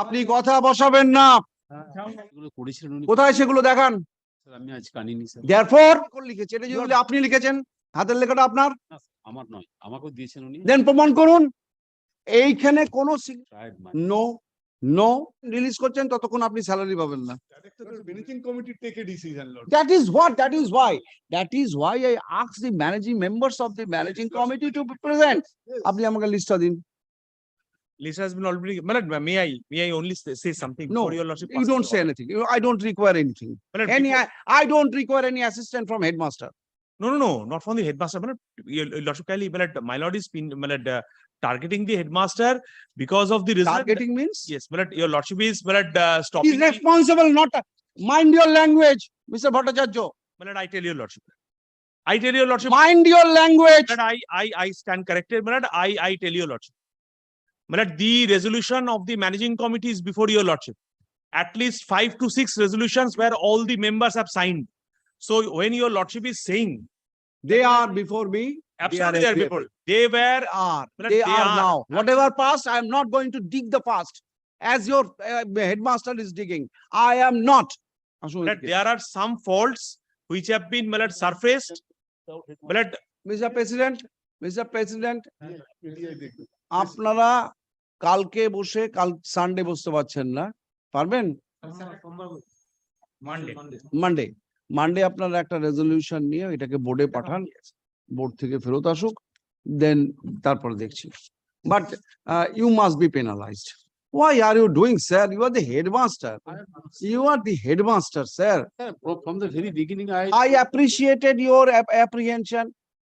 আপনি কথা বসাবেন না। কোথায় সেগুলো দেখান? স্যার, আমি আজ জানিনি স্যার। দেয়ারফর লিখেছে? এটা যদি আপনি লিখেছেন হাতের লেখাটা আপনার? আমার নয় আমাকেও দিয়েছেন উনি। দেন প্রমাণ করুন। এইখানে কোনো নো নো রিলিজ করছেন ততক্ষণ আপনি স্যালারি পাবেন না. That is what, that is why, that is why I asked the managing members of the managing committee to be present. আপনি আমাকে লিস্টটা দিন। Lisa has been already, Malad, may I, may I only say say something? No, your lordship You don't say anything. I don't require anything. Malad, Any, before- I I don't require any assistant from headmaster. No, no, no, not from the headmaster, Malad, your lordship kindly, Malad, my lord is been, Malad, uh, targeting the headmaster because of the result. Targeting means? Yes, Malad, your lordship is, Malad, uh, He's stopping. the- responsible, not, mind your language, Mr. Bhattacharya. Malad, I tell your lordship. I tell your lordship, Mind your language. Malad, I, I, I stand corrected, Malad, I, I tell your lordship. Malad, the resolution of the managing committee is before your lordship. At least five to six resolutions where all the members have signed. So when your lordship is saying, They are before me. absolutely they are agreeable. before, they were, Are, Malad, they they are are. now. Whatever past, I am not going to dig the past. As your uh, headmaster is digging. I am not. আসুন Malad, এদিকে। there are some faults which have been, Malad, surfaced. Malad, Mr. President, Mr. President, PDI দেখবে। আপনারা কালকে বসে কাল Sunday বসতে পারছেন না পারবেন মানডে মানডে আপনারা একটা রেজলিউশন নিয়ে এটাকে বোর্ডে পাঠান বোর্ড থেকে ফেরত আসুক দেন তারপরে দেখছি but you must be penalized Why are you doing, sir? You are the headmaster. You are the headmaster, sir. From the very beginning, I. I appreciated your apprehension.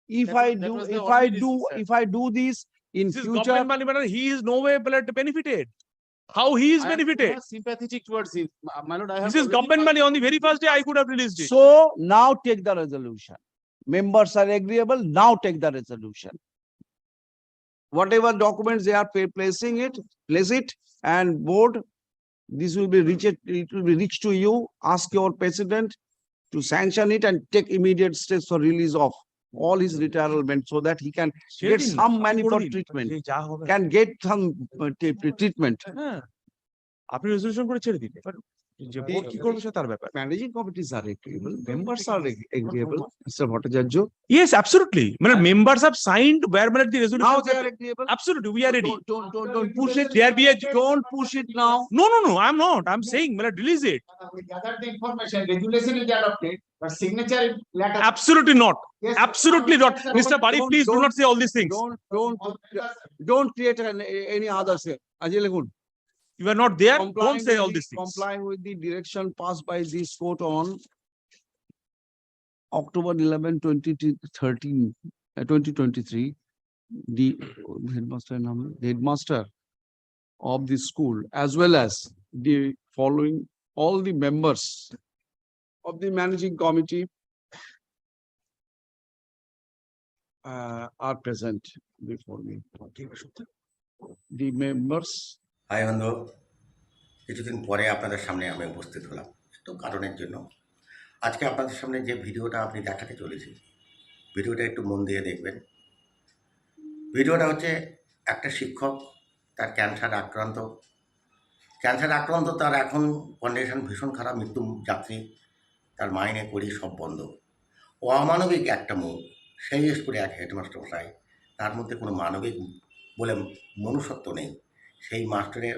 If I do, if I do, if I do this in This is government money, Malad, he is no way, benefited. How he is I benefited? Sympathetic towards him. My- My lord, I have. This is government money. On the very first day, I could have released it. So now take the resolution. Members are agreeable, now take the resolution. Whatever documents they are placing it, place it and board. This will be reached, it will be reached to you, ask your president to sanction it and take immediate steps for release of all his retirement so that he can get some আপনি money for treatment. can get some uh, treatment. হ্যাঁ আপনি resolution করে ছেড়ে দিন যে board কি করবে সেটা তার ব্যাপার committees are agreeable, members are ag- agreeable, Mr. Bhattacharya. yes absolutely মানে members have signed where মানে the resolution Now they are agreeable. absolutely we are ready Don't, don't, don't, don't push it. there be a Don't push it now. no no no i'm not i'm saying মানে release it We gathered the information, regulation is adopted, but signature letter. absolutely not Yes, absolutely not mr bari please do don't- not say all these things Don't, don't, don't create any others here. Ajay Lagun. You are not there? Complying don't say with all the- these things. Complying with the direction passed by this court on October 11, 2013, uh, 2023, the headmaster, নাম- the headmaster of the school as well as the following, all the members of the managing committee uh, are present before me. The members hi বন্ধু, কিছুদিন পরে আপনাদের সামনে আমি উপস্থিত হলাম, একটু কারণের জন্য। আজকে আপনাদের সামনে যে ভিডিওটা আপনি দেখাতে চলেছি, ভিডিওটা একটু মন দিয়ে দেখবেন। ভিডিওটা হচ্ছে একটা শিক্ষক, তার ক্যান্সার আক্রান্ত। ক্যান্সার আক্রান্ত, তার এখন কন্ডিশন ভীষণ খারাপ, মৃত্যু যাত্রী, তার মাইনে করি সব বন্ধ। অমানবিক একটা মুখ সেই স্কুলে এক হেডমাস্টার তার মধ্যে কোনো মানবিক বলে মনুষ্যত্ব নেই। সেই মাস্টারের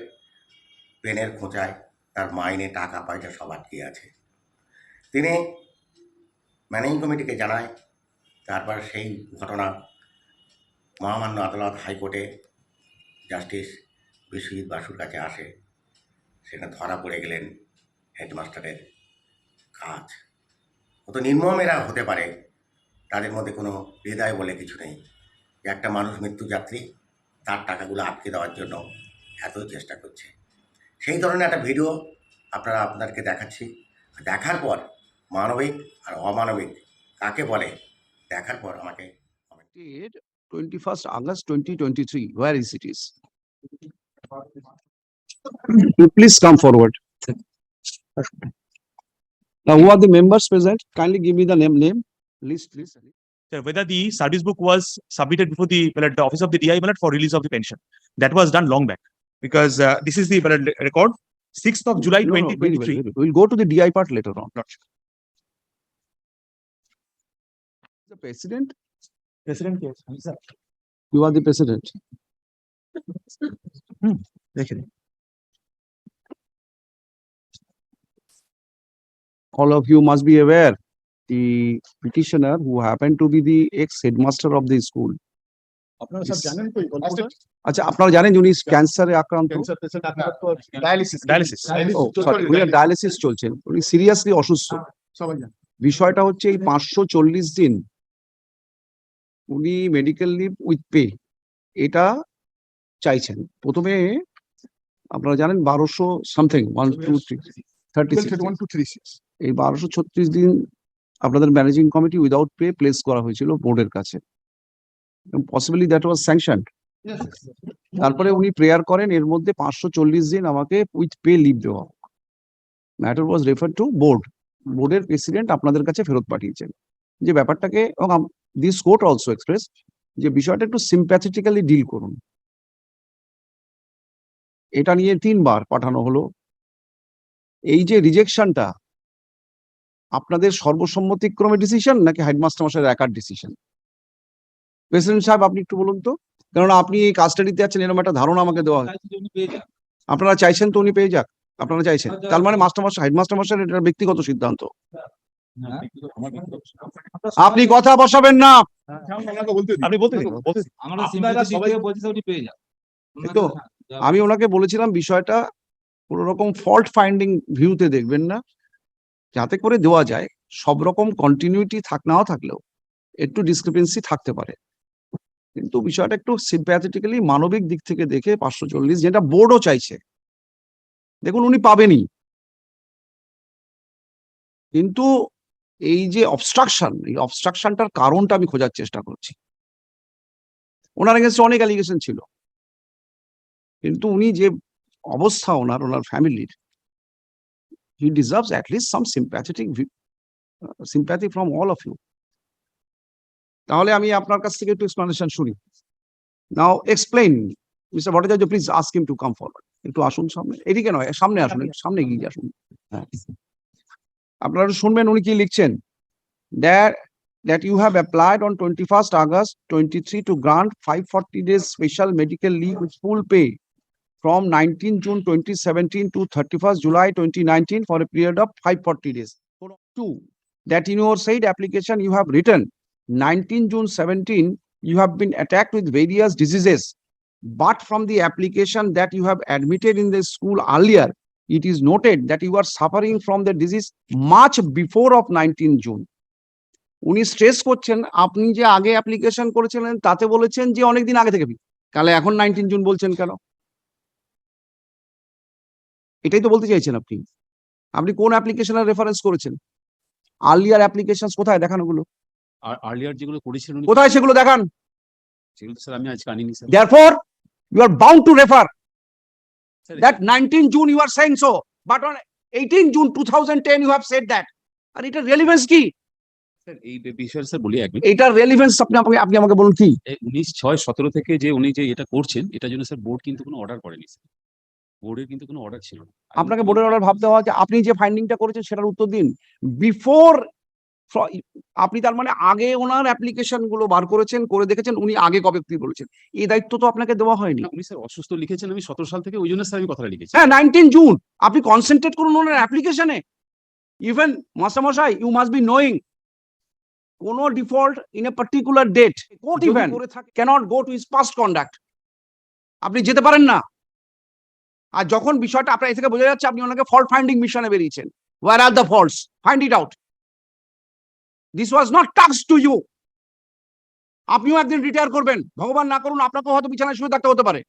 পেনের খোঁচায় তার মাইনে টাকা পয়সা সব আটকে আছে। তিনি ম্যানেজিং কমিটিকে জানায়, তারপর সেই ঘটনা মহামান্য আদালত হাইকোর্টে জাস্টিস বিশ্বজিৎ বাসুর কাছে আসে। সেখানে ধরা পড়ে গেলেন হেডমাস্টারের কাজ। কত নির্মম এরা হতে পারে, তাদের মধ্যে কোনো হৃদয় বলে কিছু নেই। একটা মানুষ মৃত্যুযাত্রী, তার টাকাগুলো আটকে দেওয়ার জন্য এত চেষ্টা করছে সেই ধরনের একটা ভিডিও আপনারা আপনাদেরকে দেখাচ্ছি দেখার পর মানবিক আর অমানবিক কাকে বলে দেখার পর আমাকে dated twenty-first August twenty twenty-three, where is it is? You Please come forward. Now, who are the members present? Kindly give me the name, name, list, please. Sir, whether the service book was submitted before the, well, the office of the DI well, for release of the pension. That was done long back. Because uh, this is the record, sixth of July No, no, twenty very well, twenty-three. very well. We'll go to the DI part later on. Not The president, President, yes. you are the president. All of you must be aware, the petitioner who happened to be the ex-headmaster of the school. আপনারা সব জানেন তো এই গল্পটা? আচ্ছা আপনারা জানেন উনি ক্যান্সারে আক্রান্ত? ক্যান্সার পেশেন্ট আপনারা তো Dialysis. Dialysis. ও সরি উনি ডায়ালিসিস চলছেন। উনি সিরিয়াসলি অসুস্থ। সবাই জানেন বিষয়টা হচ্ছে এই পাঁচশো চল্লিশ দিন উনি মেডিকেল লিভ উইথ পে এটা চাইছেন। প্রথমে আপনারা জানেন বারোশো something one two three thirty three six এই বারোশো ছত্রিশ দিন আপনাদের managing committee without pay place করা হয়েছিল বোর্ডের কাছে। পসিবলি দ্যাট ওয়াজ স্যাংশন তারপরে উনি প্রেয়ার করেন এর মধ্যে পাঁচশো চল্লিশ দিন আমাকে উইথ পে লিভ দেওয়া matter was refer to board বোর্ডের প্রেসিডেন্ট আপনাদের কাছে ফেরত পাঠিয়েছেন। যে ব্যাপারটাকে এবং দিস কোর্ট অলসো এক্সপ্রেস যে বিষয়টা একটু সিম্প্যাথেটিক্যালি ডিল করুন। এটা নিয়ে তিনবার পাঠানো হলো। এই যে রিজেকশনটা আপনাদের সর্বসম্মতিক্রমে ডিসিশন নাকি হেডমাস্টার মশাইয়ের একার ডিসিশন প্রেসিডেন্ট সাহেব আপনি একটু বলুন তো। কেননা আপনি এই কাস্টাডিতে আছেন এরকম একটা ধারণা আমাকে দেওয়া হয়। আপনারা চাইছেন তো উনি পেয়ে যাক। আপনারা চাইছেন। তার মানে মাস্টার মাস্টার হেডমাস্টার মাস্টার এটা ব্যক্তিগত সিদ্ধান্ত। আপনি কথা বসাবেন না। আপনি বলতে তো, আমি ওনাকে বলেছিলাম বিষয়টা কোন রকম ফল্ট ফাইন্ডিং ভিউতে দেখবেন না। যাতে করে দেওয়া যায় সব রকম কন্টিনিউটি থাক নাও থাকলেও একটু ডিসক্রিপেন্সি থাকতে পারে। কিন্তু বিষয়টা একটু সিম্প্যাথেটিক্যালি মানবিক দিক থেকে দেখে পাঁচশো চল্লিশ যেটা বোর্ডও চাইছে। দেখুন, উনি পাবেনই। কিন্তু এই যে অবস্ট্রাকশন এই অবস্ট্রাকশনটার কারণটা আমি খোঁজার চেষ্টা করছি। ওনার এগেনস্টে অনেক অ্যালিগেশন ছিল। কিন্তু উনি যে অবস্থা ওনার ওনার ফ্যামিলির he deserves at least some sympathetic sympathy from all of you তাহলে আমি আপনার কাছ থেকে একটু এক্সপ্লানেশন শুনি now explain mister Bhattacharya please ask him to come forward একটু আসুন সামনে এদিকে নয় সামনে আসুন সামনে এগিয়ে আসুন হ্যাঁ আপনারা শুনবেন উনি কি লিখছেন that that you have applied on 21st August 23 to grant 540 days special medical leave with full pay from 19 June 2017 to 31st July 2019 for a period of 540 days. Two, that in your said application you have written 19 June 17, you have been attacked with various diseases. But from the application that you have admitted in the school earlier, it is noted that you are suffering from the disease much before of 19 June. উনি stress করছেন আপনি যে আগে application করেছিলেন তাতে বলেছেন যে অনেকদিন আগে থেকে তাহলে এখন নাইনটিন জুন বলছেন কেন এটাই তো বলতে চাইছেন আপনি আপনি কোন অ্যাপ্লিকেশনের রেফারেন্স করেছেন আর্লিয়ার অ্যাপ্লিকেশন কোথায় দেখান ওগুলো আর আর্লিয়ার যেগুলো করেছিলেন কোথায় সেগুলো দেখান। সেগুলো স্যার আমি আজকে আনিনি sir. Therefore you are bound to refer. Sir, that 19 June you are saying so but on 18 June 2010 you have said that. আর এটা রেলিভেন্স কি? স্যার এই বিষয়ে স্যার বলি এটার রেলিভেন্স আপনি আমাকে আপনি আমাকে বলুন কি? উনিশ ছয় সতেরো থেকে যে উনি যে এটা করছেন এটার জন্য স্যার বোর্ড কিন্তু কোনো অর্ডার করেনি স্যার। বোর্ডের কিন্তু কোনো অর্ডার ছিল না। আপনাকে বোর্ডের অর্ডার ভাবতে হবে যে আপনি যে ফাইন্ডিংটা করেছেন সেটার উত্তর দিন। বিফোর আপনি তার মানে আগে ওনার অ্যাপ্লিকেশনগুলো বার করেছেন করে দেখেছেন উনি আগে কবে কি বলেছেন? এই দায়িত্ব তো আপনাকে দেওয়া হয়নি। উনি স্যার অসুস্থ লিখেছেন আমি সতেরো সাল থেকে ওই জন্য স্যার আমি কথাটা লিখেছি। হ্যাঁ নাইনটিন জুন আপনি কনসেন্ট্রেট করুন ওনার অ্যাপ্লিকেশনে ইভেন মাস্টারমশাই ইউ মাস্ট বি নোয়িং কোন default in a particular date court even cannot go to his past conduct আপনি যেতে পারেন না। আর যখন বিষয়টা আপনার এ থেকে বোঝা যাচ্ছে আপনি ওনাকে ফল্ট ফাইন্ডিং মিশনে বেরিয়েছেন। Where are the faults find it out this was not talks to you আপনিও একদিন রিটায়ার করবেন। ভগবান না করুন, আপনাকেও হয়তো বিছানায় শুয়ে থাকতে হতে পারে।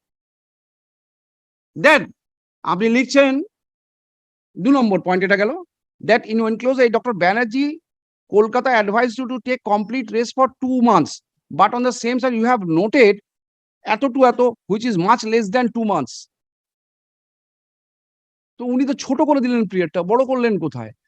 দেন আপনি লিখছেন, দু নম্বর পয়েন্ট এটা গেল দ্যাট ইন এনক্লোজ এই doctor Banerjee Kolkata advice to to take complete rest for two months but on the same side you have noted এত টু এত which is much less than two months তো উনি তো ছোট করে দিলেন পিরিয়ডটা বড় করলেন কোথায়?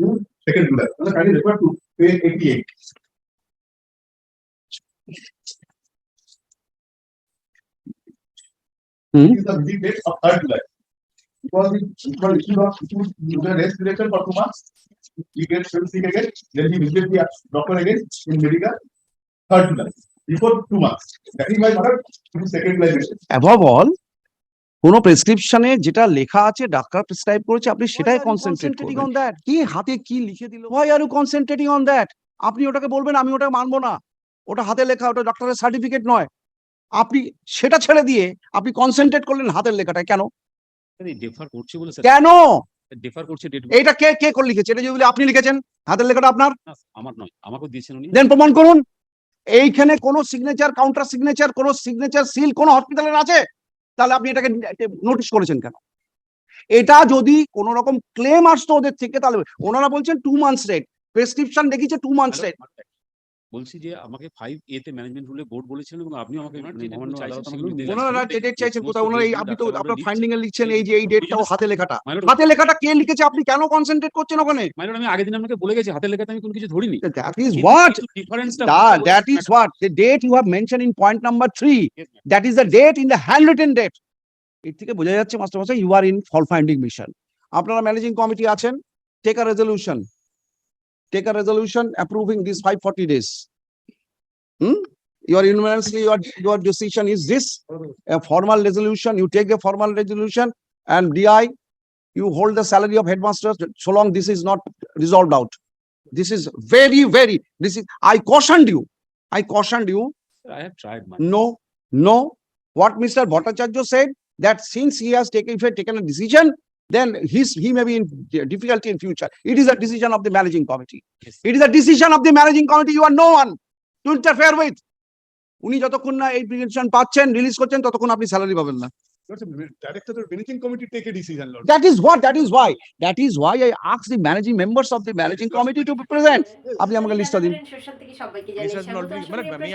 to second July. So the kindly refer to page eighty-eight. Hmm. This is the visit date of third July. Because it was issued of, issued the rest direction for two months. He gets still sick again, then he visit the doctor again in medical, third July, before two months. That is why order second July. Above all, কোনো প্রেসক্রিপশনে যেটা লেখা আছে doctor prescribe করেছে আপনি সেটাই concentrate on that কি হাতে কি লিখে দিল? Why are you concentrating on that আপনি ওটাকে বলবেন আমি ওটা মানবো না। ওটা হাতে লেখা ওটা ডক্টরের সার্টিফিকেট নয়। আপনি সেটা ছেড়ে দিয়ে আপনি কনসেন্ট্রেট করলেন হাতের লেখাটায়। কেন? কেন? ডেফার করছে ডেট এইটা কে কে করে লিখেছে? এটা যদি আপনি লিখেছেন হাতের লেখাটা আপনার? আমার নয় আমাকেও দিয়েছেন উনি। দেন প্রমাণ করুন। এইখানে কোনো সিগনেচার কাউন্টার সিগনেচার কোনো সিগনেচার সিল কোনো হসপিটালের আছে? তাহলে আপনি এটাকে নোটিশ করেছেন কেন? এটা যদি কোন রকম ক্লেম আসতো ওদের থেকে, তাহলে ওনারা বলছেন টু মান্থস রেট প্রেসক্রিপশন দেখিয়েছে টু মান্থস রেট বলছি যে আমাকে ফাইভ এ তে ম্যানেজমেন্ট রুলে বোর্ড বলেছিলেন এবং আপনি আমাকে ওনার মানে যেটা মহামান্য চাইছেন নির্দেশ ওনারা ডেট চাইছেন আপনি তো আপনার। ফাইন্ডিং এ লিখছেন এই যে এই ডেটটাও হাতে লেখাটা। হাতে লেখাটা কে লিখেছে? আপনি কেন কনসেন্ট্রেট করছেন ওখানে? আমি আগের দিন আপনাকে বলে গেছি হাতের লেখাতে আমি কোনো কিছু ধরিনি। দ্যাট ইজ হোয়াট ডিফারেন্সটা that is what the date you have mentioned in point number three that is the date in the handwritten date এর থেকে বোঝা যাচ্ছে মাস্টার মশাই you are in fault finding mission আপনারা ম্যানেজিং কমিটি আছেন take a resolution take a resolution approving these 540 days. Hmm? Your unanimously, your, your decision is this, a formal resolution, you take a formal resolution and DI, you hold the salary of headmasters so long this is not resolved out. This is very, very, this is, I cautioned you, I cautioned you. I have tried. Man. No, no. What Mr. Bhattacharya said, that since he has taken, if he had taken a decision, then his, he may be in difficulty in future. It is a decision of the managing committee. Yes. It is a decision of the managing committee. You are no one to interfere with. উনি যতক্ষণ না এই prevention পাচ্ছেন release করছেন ততক্ষণ আপনি salary পাবেন না Director of managing committee take a decision, Lord. That is what that is why that is why I ask the managing members of the managing committee to be আপনি আমাকে লিস্টটা দিন মানে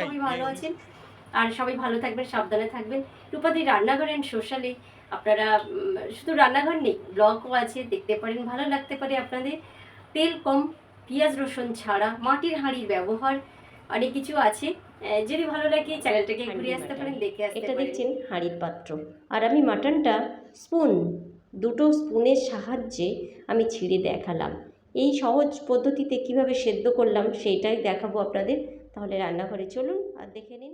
আর সবাই ভালো থাকবেন সাবধানে থাকবেন রূপাদি সোশ্যালে আপনারা শুধু রান্নাঘর নেই ব্লগও আছে দেখতে পারেন ভালো লাগতে পারে আপনাদের। তেল কম পেঁয়াজ রসুন ছাড়া মাটির হাঁড়ির ব্যবহার অনেক কিছু আছে। যদি ভালো লাগে চ্যানেলটাকে ঘুরে আসতে পারেন দেখে আসতে এটা দেখছেন হাঁড়ির পাত্র। আর আমি মাটনটা স্পুন দুটো স্পুনের সাহায্যে আমি ছিঁড়ে দেখালাম। এই সহজ পদ্ধতিতে কীভাবে সেদ্ধ করলাম সেইটাই দেখাবো আপনাদের। তাহলে রান্নাঘরে চলুন আর দেখে নিন।